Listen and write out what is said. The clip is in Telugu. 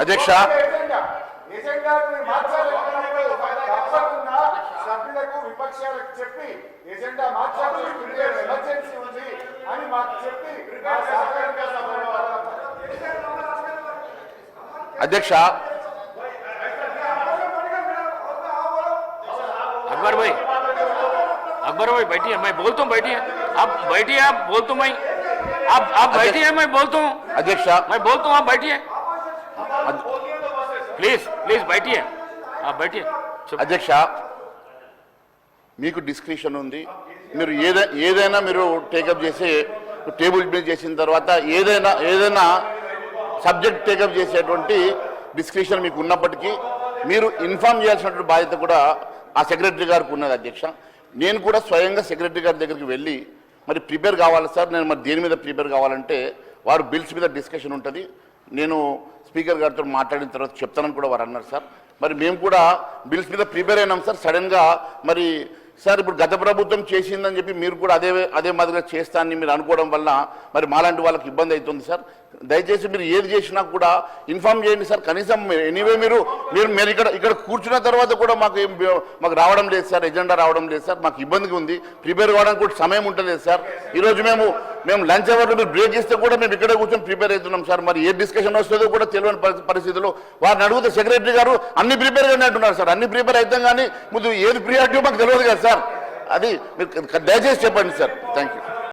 అధ్యక్ష ఎజెండా ఎజెండాని మార్చాలనుకున్నప్పుడు తప్పకుండా సభ్యులకు విపక్షాలకు చెప్పి ఎజెండా మార్చాలి ఎమర్జెన్సీ ఉంది అని మాకు చెప్పి మా సహకారంగా అధ్యక్ష अकबर भाई अकबर भाई बैठिए मैं बोलता हूँ बैठिए आप बैठिए आप बोलता हूँ मैं आप आप बैठिए मैं बोलता हूँ అధ్యక్ష मैं बोलता हूँ आप बैठिए ప్లీజ్ ప్లీజ్ బయటియే బయటియే అధ్యక్ష మీకు డిస్క్రిప్షన్ ఉంది. మీరు ఏదై ఏదైనా మీరు టేకప్ చేసి టేబుల్ మీద చేసిన తర్వాత ఏదైనా ఏదైనా సబ్జెక్ట్ టేకప్ చేసేటువంటి డిస్క్రిప్షన్ మీకు ఉన్నప్పటికీ మీరు ఇన్ఫామ్ చేయాల్సినటువంటి బాధ్యత కూడా ఆ సెక్రటరీ గారికి ఉన్నది అధ్యక్ష. నేను కూడా స్వయంగా సెక్రటరీ గారి దగ్గరికి వెళ్ళి మరి ప్రిపేర్ కావాలి సార్ నేను మరి దేని మీద ప్రిపేర్ కావాలంటే వారు బిల్స్ మీద డిస్కషన్ ఉంటుంది. నేను స్పీకర్ గారితో మాట్లాడిన తర్వాత చెప్తానని కూడా వారు అన్నారు సార్. మరి మేము కూడా బిల్స్ మీద ప్రిపేర్ అయినాం సార్. సడన్గా మరి సార్ ఇప్పుడు గత ప్రభుత్వం చేసిందని చెప్పి మీరు కూడా అదే అదే మాదిరిగా చేస్తానని మీరు అనుకోవడం వల్ల మరి మాలాంటి వాళ్ళకి ఇబ్బంది అవుతుంది సార్. దయచేసి మీరు ఏది చేసినా కూడా ఇన్ఫార్మ్ చేయండి సార్. కనీసం ఎనీవే మీరు మీరు మీరు ఇక్కడ ఇక్కడ కూర్చున్న తర్వాత కూడా మాకు మాకు రావడం లేదు సార్. ఎజెండా రావడం లేదు సార్. మాకు ఇబ్బందిగా ఉంది. ప్రిపేర్ కావడానికి కూడా సమయం ఉండలేదు సార్. ఈరోజు మేము మేము లంచ్ అవర్లో మీరు బ్రేక్ చేస్తే కూడా మేము ఇక్కడ కూర్చొని ప్రిపేర్ అవుతున్నాం సార్. మరి ఏ డిస్కషన్ వస్తుందో కూడా తెలియని పరి- పరిస్థితిలో. వారిని అడిగితే సెక్రటరీ గారు అన్ని ప్రిపేర్ కానీ అంటున్నారు సార్. అన్ని ప్రిపేర్ అవుతాం కానీ ముందు ఏది ప్రియారిటీ మాకు తెలియదు కదా సార్. అది మీరు దయచేసి చెప్పండి సార్. Thank you